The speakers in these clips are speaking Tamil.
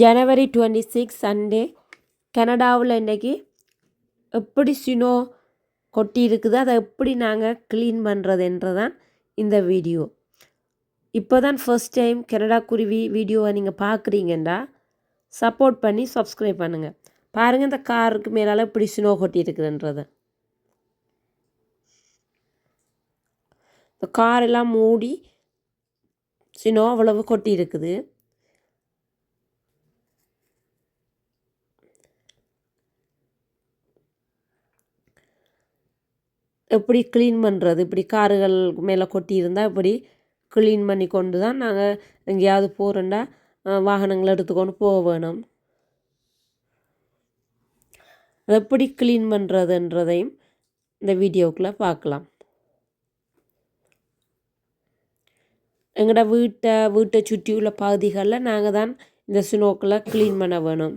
ஜனவரி டுவெண்ட்டி சிக்ஸ் சண்டே. கனடாவில் இன்றைக்கி எப்படி சினோ கொட்டி இருக்குது அதை எப்படி நாங்கள் க்ளீன் பண்ணுறதுன்றதான் இந்த வீடியோ. இப்போ தான் ஃபர்ஸ்ட் டைம் கனடா குருவி வீடியோவை நீங்கள் பார்க்குறீங்கண்டா சப்போர்ட் பண்ணி சப்ஸ்கிரைப் பண்ணுங்கள் பாருங்கள் இந்த காருக்கு மேலால் இப்படி ஸ்னோ கொட்டியிருக்குதுன்றத. இந்த காரெல்லாம் மூடி ஸ்னோ அவ்வளவு கொட்டி எப்படி க்ளீன் பண்ணுறது இப்படி காருகள் மேலே கொட்டி இருந்தால் இப்படி க்ளீன் பண்ணி கொண்டு தான் நாங்கள் எங்கேயாவது போகிறோண்டா வாகனங்களை எடுத்துக்கொண்டு போக வேணும். அதை எப்படி க்ளீன் பண்ணுறதுன்றதையும் இந்த வீடியோக்குள்ளே பார்க்கலாம். எங்களோட வீட்டை வீட்டை சுற்றி உள்ள பகுதிகளில் நாங்கள் தான் இந்த ஸ்னோக்கில் க்ளீன் பண்ண வேணும்.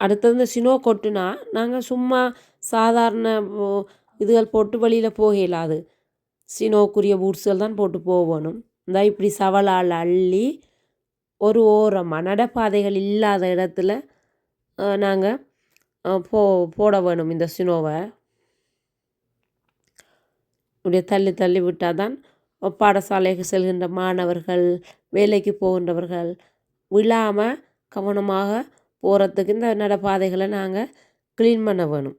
அடுத்தது இந்த சினோ கொட்டுனா நாங்கள் சும்மா சாதாரண இதுகள் போட்டு வழியில் போக இயலாது சினோக்குரிய பூட்ஸுகள் தான் போட்டு போகணும். இந்த இப்படி சவலால் அள்ளி ஒரு ஓரமாக நடப்பாதைகள் இல்லாத இடத்துல நாங்கள் போ போட வேணும் இந்த சினோவை. இப்படியே தள்ளி தள்ளி விட்டால் தான் பாடசாலைக்கு செல்கின்ற மாணவர்கள் வேலைக்கு போகின்றவர்கள் விழாமல் கவனமாக போகிறதுக்கு இந்த நடைபாதைகளை நாங்கள் க்ளீன் பண்ண வேணும்.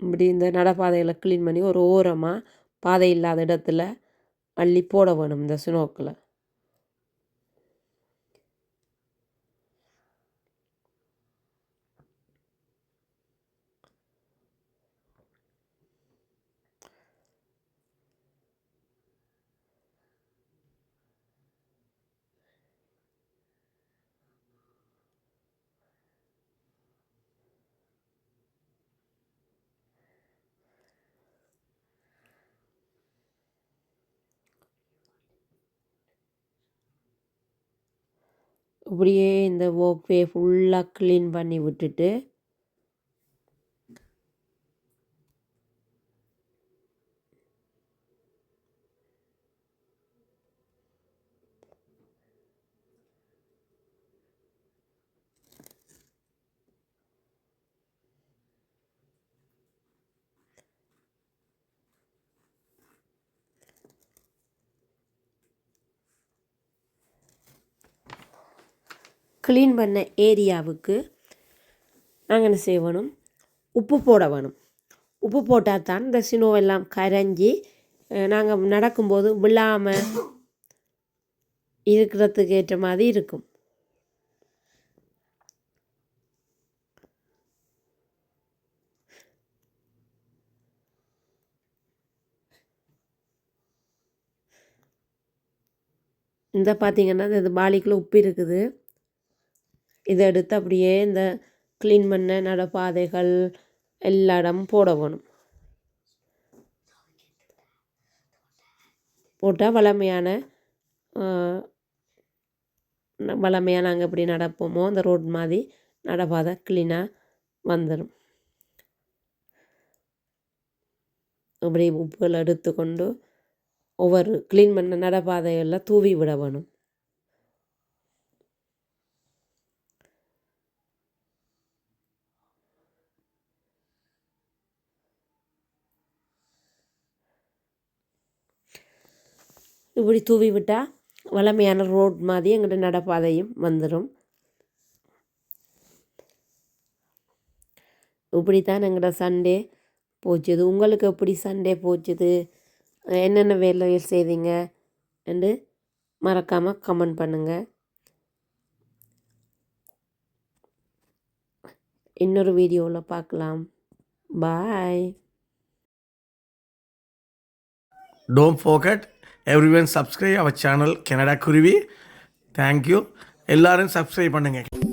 இப்படி இந்த நடைபாதைகளை க்ளீன் பண்ணி ஒரு ஓரமாக பாதை இல்லாத இடத்துல அள்ளி போட வேணும் இந்த ஸ்னோக்கில் இப்படியே இந்த ஓப்பே ஃபுல்லாக க்ளீன் பண்ணி விட்டுட்டு க்ளீன் பண்ண ஏரியாவுக்கு நாங்கள் என்ன செய்யணும்? உப்பு போட வேணும் உப்பு போட்டால் தான் இந்த சினோவெல்லாம் கரைஞ்சி நாங்கள் நடக்கும்போது விழாமல் இருக்கிறதுக்கு ஏற்ற மாதிரி இருக்கும். இந்த பார்த்திங்கன்னா இந்த பாலிக்குள்ளே உப்பு இருக்குது. இதை எடுத்து அப்படியே இந்த க்ளீன் பண்ண நடப்பாதைகள் எல்லா இடமும் போட வேணும் போட்டால் வளமையான வளமையாக நாங்கள் எப்படி நடப்போமோ அந்த ரோட் மாதிரி நடப்பாதை க்ளீனாக வந்துடும் இப்படி உப்புகள் எடுத்துக்கொண்டு ஒவ்வொரு க்ளீன் பண்ண நடப்பாதைகளில் தூவி விட வேணும் இப்படி தூவி விட்டால் வளமையான ரோட் மாதிரி எங்கிட்ட நடப்பாதையும் வந்துடும் இப்படி தான் எங்களோட சண்டே போச்சுது. உங்களுக்கு எப்படி சண்டே போச்சுது? என்னென்ன வேலைகள் செய்தீங்க? என்று மறக்காமல் கமெண்ட் பண்ணுங்கள் இன்னொரு வீடியோவில் பார்க்கலாம் பாய் ஃபோகட் everyone subscribe our channel Canada Kuruvi thank you எல்லோரும் சப்ஸ்கிரைப் பண்ணுங்கள்